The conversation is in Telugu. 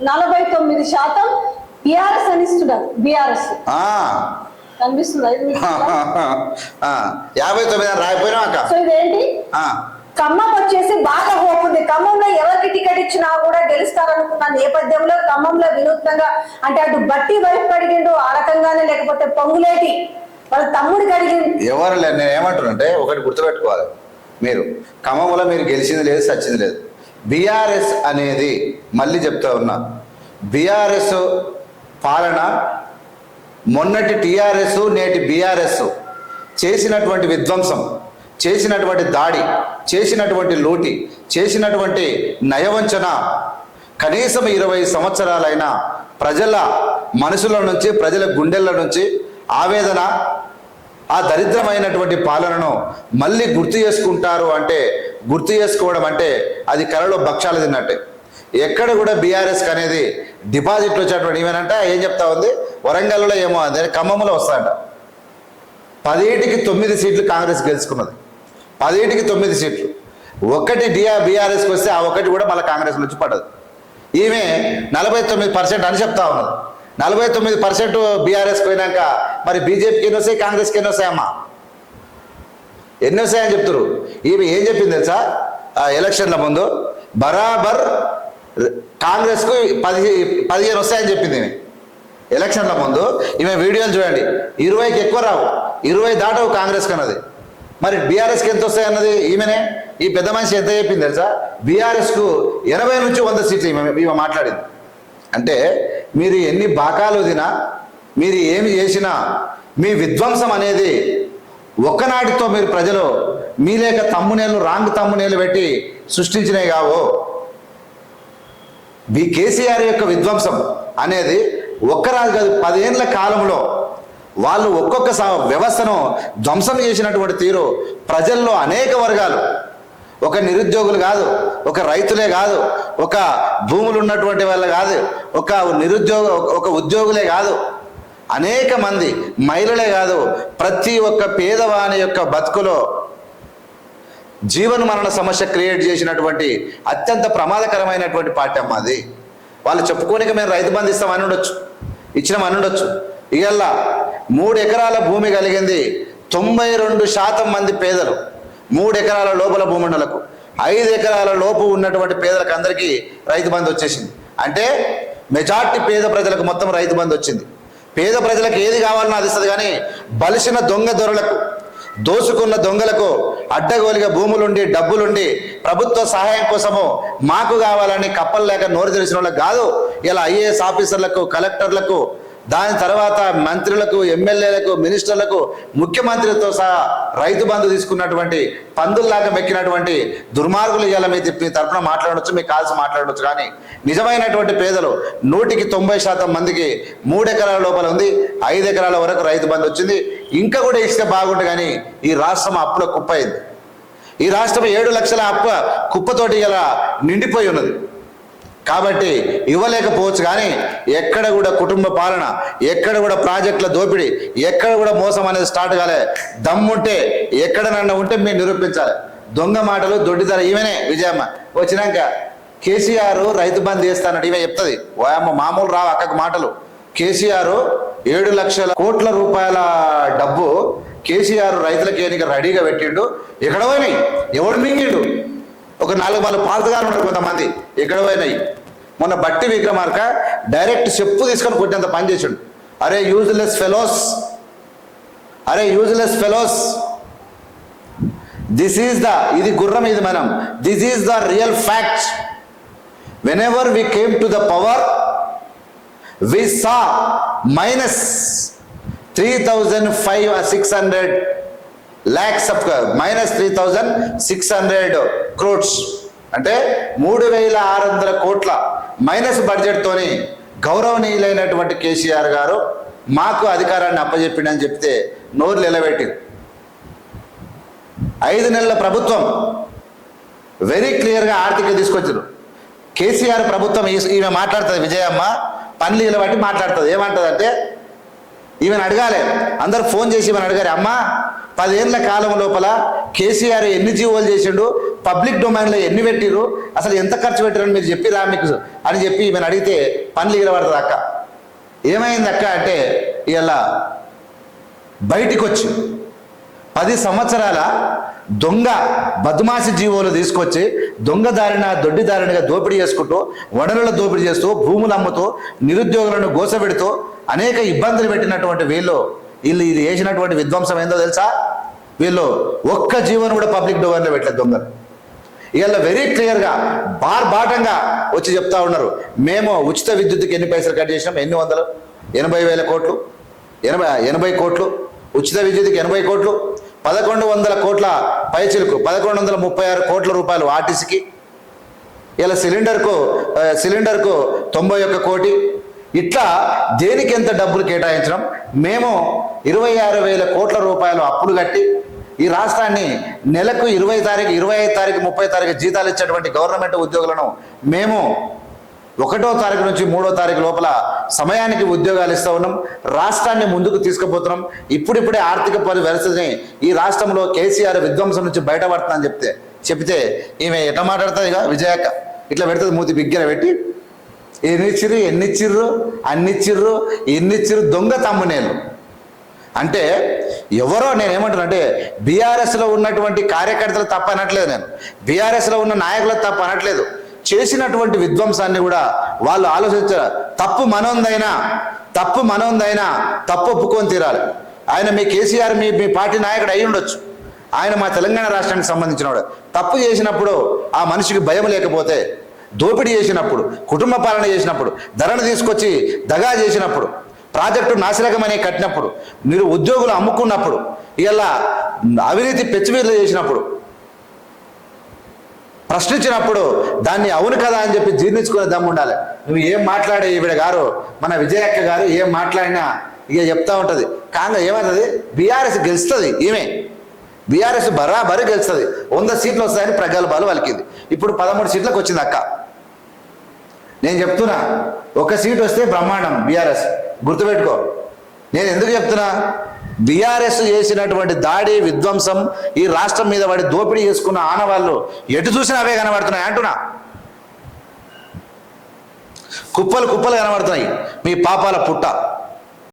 నలభై తొమ్మిది శాతం బీఆర్ఎస్ అని ఇస్తున్నారు బీఆర్ఎస్. ఆ, కనిపిస్తుందా యాభై తొమ్మిది రాయిపోయినా సో ఇదేంటి? ఖమ్మం వచ్చేసి బాగా హోప్ ఉంది. ఖమ్మంలో ఎవరికి టికెట్ ఇచ్చినా కూడా గెలుస్తారనుకున్న నేపథ్యంలో ఖమ్మంలో వినూత్నంగా అంటే అటు బట్టి వైపు అడిగిండు ఆ రకంగానే లేకపోతే పొంగులేటి. వాళ్ళ తమ్ముడికి అడిగింది ఎవరు లేదు నేను ఏమంటున్నానంటే ఒకటి గుర్తుపెట్టుకోవాలి మీరు. ఖమ్మంలో మీరు గెలిచింది లేదు సచ్చింది లేదు. బీఆర్ఎస్ అనేది మళ్ళీ చెప్తా ఉన్నా. బీఆర్ఎస్ పాలన మొన్నటి టీఆర్ఎస్ నేటి బీఆర్ఎస్ చేసినటువంటి విధ్వంసం చేసినటువంటి దాడి చేసినటువంటి లూటి చేసినటువంటి నయవంచన కనీసం ఇరవై సంవత్సరాలైన ప్రజల మనసుల నుంచి ప్రజల గుండెల నుంచి ఆవేదన ఆ దరిద్రమైనటువంటి పాలనను మళ్ళీ గుర్తు చేసుకుంటారు అంటే గుర్తు చేసుకోవడం అంటే అది కలలో భక్షాలు తిన్నట్టే. ఎక్కడ కూడా బీఆర్ఎస్ అనేది డిపాజిట్లు వచ్చేటువంటి ఏమేనంటే? ఏం చెప్తా ఉంది? వరంగల్లో ఏమో అదే ఖమ్మంలో వస్తాయంట. పదిహేటికి తొమ్మిది సీట్లు కాంగ్రెస్ గెలుచుకున్నది. పదిహేటికి తొమ్మిది సీట్లు. ఒకటి డిఆర్ బీఆర్ఎస్కి వస్తే ఆ ఒకటి కూడా మళ్ళీ కాంగ్రెస్ నుంచి పడదు ఈమె నలభై తొమ్మిది పర్సెంట్ అని చెప్తా ఉన్నది. నలభై తొమ్మిది పర్సెంట్ బీఆర్ఎస్కి పోయినాక మరి బీజేపీకి ఎన్ని వస్తాయి? కాంగ్రెస్కి ఎన్ని వస్తాయమ్మా? ఎన్ని వస్తాయని చెప్తారు ఈమె ఏం చెప్పింది తెలుసా? ఆ ఎలక్షన్ల ముందు బరాబర్ కాంగ్రెస్కు పది పదిహేను వస్తాయని చెప్పింది ఈమె. ఎలక్షన్ల ముందు ఈమె వీడియోలు చూడండి. ఇరవైకి ఎక్కువ రావు. ఇరవై దాటవు కాంగ్రెస్ కన్నది. మరి బీఆర్ఎస్కి ఎంత వస్తాయి అన్నది ఈమెనే? ఈ పెద్ద మనిషి ఎంత చెప్పింది తెలుసా? బీఆర్ఎస్కు ఎనభై నుంచి వంద సీట్లు ఈమె ఈమె మాట్లాడింది. అంటే మీరు ఎన్ని బాకాలు వదినా మీరు ఏమి చేసినా మీ విధ్వంసం అనేది ఒక్కనాటితో మీరు ప్రజలు మీ లేక తమ్మునేలు రాంగ్ తమ్మునేలు పెట్టి సృష్టించినవి కావు. బి కేసీఆర్ యొక్క విధ్వంసం అనేది ఒక్కరాజు కాదు పదేళ్ళ కాలంలో వాళ్ళు ఒక్కొక్క వ్యవస్థను ధ్వంసం చేసినటువంటి తీరు ప్రజల్లో అనేక వర్గాలు. ఒక నిరుద్యోగులు కాదు ఒక రైతులే కాదు ఒక భూములు ఉన్నటువంటి వాళ్ళు కాదు ఒక నిరుద్యోగ ఒక ఉద్యోగులే కాదు. అనేక మంది మహిళలే కాదు ప్రతి ఒక్క పేదవాని యొక్క బతుకులో జీవన మరణ సమస్య క్రియేట్ చేసినటువంటి అత్యంత ప్రమాదకరమైనటువంటి పార్టీ అమ్మ అది. వాళ్ళు చెప్పుకోనిక మేము రైతు బంధు ఇస్తామని ఉండొచ్చు. ఇచ్చినామని ఉండొచ్చు. ఇవాళ మూడు ఎకరాల భూమి కలిగింది తొంభై రెండు శాతం మంది పేదలు. మూడు ఎకరాల లోపల భూమండలకు. ఐదు ఎకరాల లోపు ఉన్నటువంటి పేదలకు అందరికీ రైతు బంధు వచ్చేసింది. అంటే మెజార్టీ పేద ప్రజలకు మొత్తం రైతు బంధు వచ్చింది. పేద ప్రజలకు ఏది కావాలన్నా అది ఇస్తుంది కానీ బలిసిన దొంగ దొరలకు దోసుకున్న దొంగలకు అడ్డగోలిగా భూములుండి డబ్బులుండి ప్రభుత్వ సహాయం కోసము మాకు కావాలని కప్పలు లేక నోరు తెలిసిన వాళ్ళకు కాదు ఇలా ఐఏఎస్ ఆఫీసర్లకు కలెక్టర్లకు దాని తర్వాత మంత్రులకు ఎమ్మెల్యేలకు మినిస్టర్లకు ముఖ్యమంత్రితో సహా రైతు బంధు తీసుకున్నటువంటి పందుల్లాగా మెక్కినటువంటి దుర్మార్గులు ఇవాళ మీ మీ తరఫున మాట్లాడవచ్చు మీకు కాల్సి మాట్లాడవచ్చు కానీ నిజమైనటువంటి పేదలు నూటికి తొంభై శాతం మందికి మూడెకరాల లోపల ఉంది ఐదు ఎకరాల వరకు రైతు బంధు వచ్చింది. ఇంకా కూడా ఇస్తే బాగుంటుంది కానీ ఈ రాష్ట్రం అప్పులో కుప్పైంది. ఈ రాష్ట్రం ఏడు లక్షల అప్ప కుప్పతోటి ఇలా నిండిపోయి ఉన్నది. కాబట్టి ఇవ్వలేకపోవచ్చు కానీ ఎక్కడ కూడా కుటుంబ పాలన ఎక్కడ కూడా ప్రాజెక్టుల దోపిడీ ఎక్కడ కూడా మోసం అనేది స్టార్ట్ కాలే. దమ్ముంటే ఎక్కడనన్నా ఉంటే మీరు నిరూపించాలి. దొంగ మాటలు దొడ్డిదార ఈమెనే విజయమ్మ. వచ్చినాక కేసీఆర్ రైతు బంద్ చేస్తానని ఈమె చెప్తుంది. ఓయమ్మ మామూలు రావు అక్కకు మాటలు. కేసీఆర్ ఏడు లక్షల కోట్ల రూపాయల డబ్బు కేసీఆర్ రైతులకి రెడీగా పెట్టిండు. ఎక్కడ పోయినాయి? ఎవడు మింగిండు? ఒక నాలుగు వాళ్ళు పాతగారు ఉంటారు కొంతమంది. ఎక్కడ పోయినాయి. మొన్న బట్టి విక్రమార్క డైరెక్ట్ చెప్పు తీసుకొని కొట్టేంత పని చేసిండు. అరే యూజ్లెస్ ఫెలోస్ అరే useless fellows this is the ఇది గుర్రం ఇది మనం. This is the real fact whenever we came to the power we saw minus three thousand five six hundred lakhs of minus three thousand six hundred crores అంటే మూడు వేల ఆరు వందల కోట్ల మైనస్ బడ్జెట్తోని గౌరవనీయులైనటువంటి కేసీఆర్ గారు మాకు అధికారాన్ని అప్పజెప్పిండని చెప్తే నోరు నిలబెట్టింది ఐదు నెలల ప్రభుత్వం వెరీ క్లియర్గా ఆర్థిక తీసుకొచ్చారు. కేసీఆర్ ప్రభుత్వం ఈమె మాట్లాడుతుంది విజయమ్మ పనులు ఇలా బట్టి మాట్లాడుతుంది. ఏమంటుంది అంటే ఈమెను అడగాలి. అందరు ఫోన్ చేసి ఈమెను అడిగారు అమ్మా పదేళ్ళ కాలం లోపల కేసీఆర్ ఎన్ని జీవోలు చేసిండు పబ్లిక్ డొమైన్లో ఎన్ని పెట్టిరు అసలు ఎంత ఖర్చు పెట్టారని మీరు చెప్పిరా మీకు అని చెప్పి ఈమెను అడిగితే పనులు ఎగరబడుతుంది అక్క. ఏమైంది అక్క అంటే ఇలా బయటికి వచ్చి పది సంవత్సరాల దొంగ బద్మాసి జీవోలు తీసుకొచ్చి దొంగ దారిన దొడ్డి దోపిడీ చేసుకుంటూ వనరుల దోపిడీ చేస్తూ భూములు అమ్ముతూ నిరుద్యోగులను గోసపెడుతూ అనేక ఇబ్బందులు పెట్టినటువంటి వీళ్ళు వీళ్ళు ఇది వేసినటువంటి విధ్వంసం ఏందో తెలుసా? వీళ్ళు ఒక్క జీవోను కూడా పబ్లిక్ డొమైన్లో పెట్టలేదు దొంగలు. వీళ్ళ వెరీ క్లియర్గా బార్ బాటంగా వచ్చి చెప్తా ఉన్నారు. మేము ఉచిత విద్యుత్కి ఎన్ని పైసలు కట్ చేసినాం? ఎన్ని వందలు? ఎనభై వేల కోట్లు? ఎనభై ఎనభై కోట్లు? ఉచిత విద్యుత్కి ఎనభై కోట్లు? పదకొండు వందల కోట్ల పైచిలకు పదకొండు వందల ముప్పై ఆరు కోట్ల రూపాయలు ఆర్టీసీకి. ఇలా సిలిండర్కు సిలిండర్కు తొంభై ఒక్క కోటి ఇట్లా దేనికి ఎంత డబ్బులు కేటాయించడం? మేము ఇరవై ఆరు వేల కోట్ల రూపాయలు అప్పులు కట్టి ఈ రాష్ట్రాన్ని నెలకు ఇరవై తారీఖు ఇరవై ఐదు తారీఖు ముప్పై తారీఖు జీతాలు ఇచ్చేటువంటి గవర్నమెంట్ ఉద్యోగులను మేము ఒకటో తారీఖు నుంచి మూడో తారీఖు లోపల సమయానికి ఉద్యోగాలు ఇస్తూ ఉన్నాం. రాష్ట్రాన్ని ముందుకు తీసుకుపోతున్నాం. ఇప్పుడిప్పుడే ఆర్థిక పరిస్థితిని ఈ రాష్ట్రంలో కేసీఆర్ విధ్వంసం నుంచి బయటపడుతుందని చెప్తే చెప్తే ఈమె ఎట్లా మాట్లాడుతుంది ఇక? విజయక్క. ఇట్లా పెడుతుంది మూతి బిగ్గర పెట్టి. ఎన్నిచ్చిర్రు ఎన్నిచ్చిర్రు అన్నిచ్చిర్రు ఎన్నిచ్చిర్రు దొంగ తమ్మునేలు. అంటే ఎవరో నేను ఏమంటున్నానంటే బీఆర్ఎస్లో ఉన్నటువంటి కార్యకర్తలు తప్ప అనట్లేదు నేను. బీఆర్ఎస్లో ఉన్న నాయకులు తప్ప అనట్లేదు. చేసినటువంటి విధ్వంసాన్ని కూడా వాళ్ళు ఆలోచించారు తప్పు మనోందైనా తప్పు మనోందైనా తప్పు ఒప్పుకొని తీరాలి. ఆయన మీ కేసీఆర్ మీ మీ పార్టీ నాయకుడు అయి ఉండొచ్చు. ఆయన మా తెలంగాణ రాష్ట్రానికి సంబంధించినవాడు. తప్పు చేసినప్పుడు ఆ మనిషికి భయం లేకపోతే దోపిడీ చేసినప్పుడు కుటుంబ పాలన చేసినప్పుడు ధరను తీసుకొచ్చి దగా చేసినప్పుడు ప్రాజెక్టు నాశనకమని కట్టినప్పుడు మీరు ఉద్యోగులు అమ్ముకున్నప్పుడు ఇలా అవినీతి పెచ్చివీర్లు చేసినప్పుడు ప్రశ్నించినప్పుడు దాన్ని అవును కదా అని చెప్పి జీర్ణించుకునే దమ్ము ఉండాలి. నువ్వు ఏం మాట్లాడే ఈవిడ గారు మన విజయక్క గారు ఏం మాట్లాడినా ఇక చెప్తా ఉంటుంది. కాంగ్రెస్ ఏమవుతుంది బీఆర్ఎస్ గెలుస్తుంది ఈమె. బీఆర్ఎస్ బరాబరి గెలుస్తుంది. వంద సీట్లు వస్తాయని ప్రగల్భాలు వలికింది ఇప్పుడు పదమూడు సీట్లకు వచ్చింది అక్క. నేను చెప్తున్నా ఒక సీట్ వస్తే బ్రహ్మాండం బీఆర్ఎస్. గుర్తుపెట్టుకో. నేను ఎందుకు చెప్తున్నా? బీఆర్ఎస్ చేసినటువంటి దాడి విధ్వంసం ఈ రాష్ట్రం మీద వాడి దోపిడీ చేసుకున్న ఆనవాళ్ళు ఎటు చూసినా అవే కనబడుతున్నాయి అంటున్నా. కుప్పలు కుప్పలు కనబడుతున్నాయి. మీ పాపాల పుట్ట.